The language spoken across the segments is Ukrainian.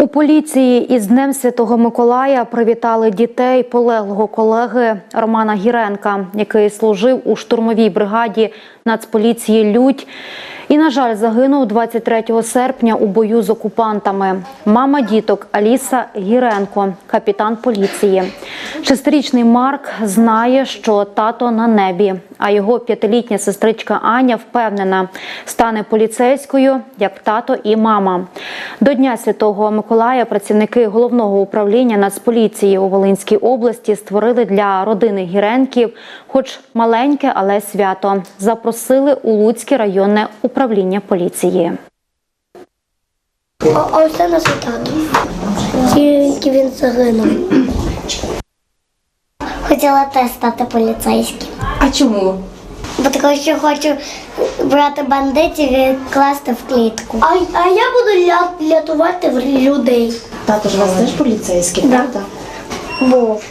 У поліції із Днем Святого Миколая привітали дітей полеглого колеги Романа Гіренка, який служив у штурмовій бригаді Нацполіції Людь. І, на жаль, загинув 23 серпня у бою з окупантами. Мама діток Аліса Гіренко, капітан поліції. Шестирічний Марк знає, що тато на небі, а його п'ятилітня сестричка Аня впевнена, стане поліцейською, як тато і мама. До Дня Святого Миколая працівники головного управління Нацполіції у Волинській області створили для родини Гіренків, хоч маленьке, але свято. Запросили у Луцьке районне управління поліції. Ось це наш тато. Тільки він загинув. Хотіла теж стати поліцейським. А чому? Бо тому що хочу брати бандитів і класти в клітку. А, а я буду ля, рятувати в- людей. Тато ж у вас теж поліцейський, Да. правда? Був.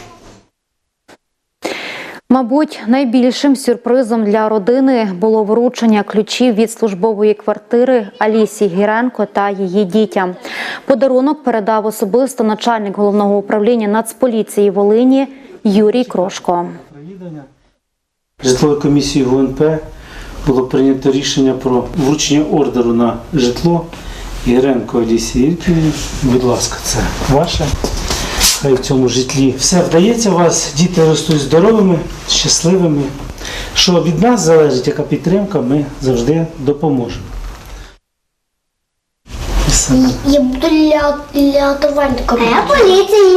Мабуть, найбільшим сюрпризом для родини було вручення ключів від службової квартири Алісі Гіренко та її дітям. Подарунок передав особисто начальник головного управління Нацполіції Волині Юрій Крошко. Провідання житлової комісії ГУНП було прийнято рішення про вручення ордеру на житло Ігренко Алісі Ірківні. Будь ласка, це ваше. Хай в цьому житлі все вдається у вас, діти ростуть здоровими, щасливими. Що від нас залежить, яка підтримка, ми завжди допоможемо. Я буду рятувати. А я поліції.